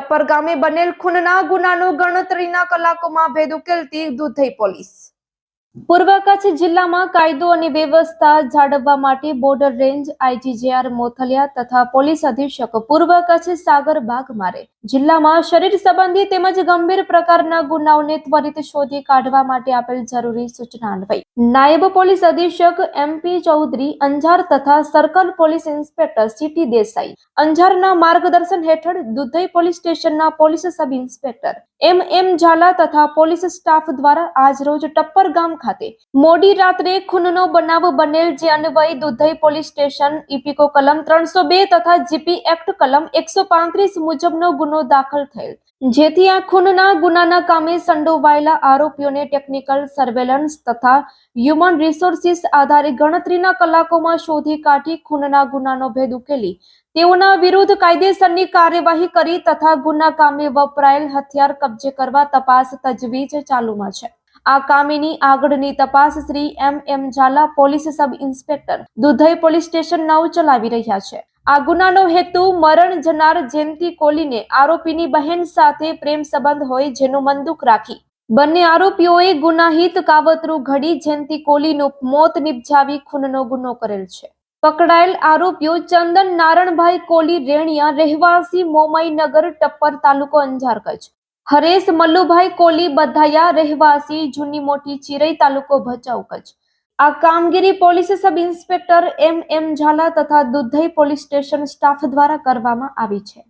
ટપ્પર ગામે બનેલ ખૂનના ગુનાનો ગણતરીના કલાકોમાં ભેદ ઉકેલતી દૂધઈ પોલીસ. પૂર્વ કચ્છ જિલ્લામાં કાયદો અને વ્યવસ્થા જાળવવા માટે બોર્ડર રેન્જ આઈજીજેઆર મોથલિયા તથા પોલીસ અધિક્ષક પૂર્વ કચ્છ સાગર બાગમારે જિલ્લામાં શરીર સંબંધી તેમજ ગંભીર પ્રકારના ગુનાઓને ત્વરિત શોધી કાઢવા માટે આપેલ જરૂરી સૂચના અન્વયે. નાયબ પોલીસ અધિક્ષક એમપી ચૌધરી, અંજાર તથા circle police inspector C T. અંજારના માર્ગદર્શન હેઠળ દુધઈ પોલીસ સ્ટેશનના police sub inspector M M Jhala તથા પોલીસ સ્ટાફ દ્વારા આજરોજ ટપ્પર ગામ ખાતે. મોડી રાત્રે ખૂનનો બનાવ બનેલ જે અન્વયે દુધઈ પોલીસ સ્ટેશન ઇપિકો કલમ ત્રણસો બે તથા જીપી એક્ટ કલમ એકસો પાંત્રીસ મુજબનો ગુનો દાખલ થયેલ. જેથી આ ખૂનના ગુનાના કામે સંડોવાયેલા આરોપીઓને ટેકનિકલ સર્વેલન્સ તથા હ્યુમન રિસોર્સિસ આધારે ગણતરીના કલાકોમાં શોધી કાઢી ખૂનના ગુનાનો ભેદ ઉકેલી. તેઓના વિરુદ્ધ કાયદેસરની કાર્યવાહી કરી તથા ગુના કામે વપરાયેલ હથિયાર કબજે કરવા તપાસ તજવીજ ચાલુમાં છે. આ કામેની આગળની તપાસ Shri M M Jhala police sub inspector Dudhai police station નવ ચલાવી રહ્યા છે. આ ગુનાનો હેતુ મરણ જનાર જયંતિ કોલીને આરોપીની બહેન સાથે પ્રેમ સંબંધ હોય જેનું મંદુક રાખી. બંને આરોપીઓએ ગુનાહિત કાવતરું ઘડી જયંતિ કોલીનું મોત નિપજાવી ખૂનનો ગુનો કરેલ છે. પકડાયેલ આરોપીઓ ચંદન નારણભાઈ કોલી રેણિયા રહેવાસી મોમાઈનગર ટપ્પર તાલુકો અંજાર કચ્છ. હરેશ મલ્લુભાઈ કોલી બધાયા રહેવાસી, જૂની મોટી ચિરઈ તાલુકો ભચાઉ કચ્છ. આ કામગીરી police sub inspector M M Jhala તથા દુધઈ પોલીસ સ્ટેશન સ્ટાફ દ્વારા કરવામાં આવી છે.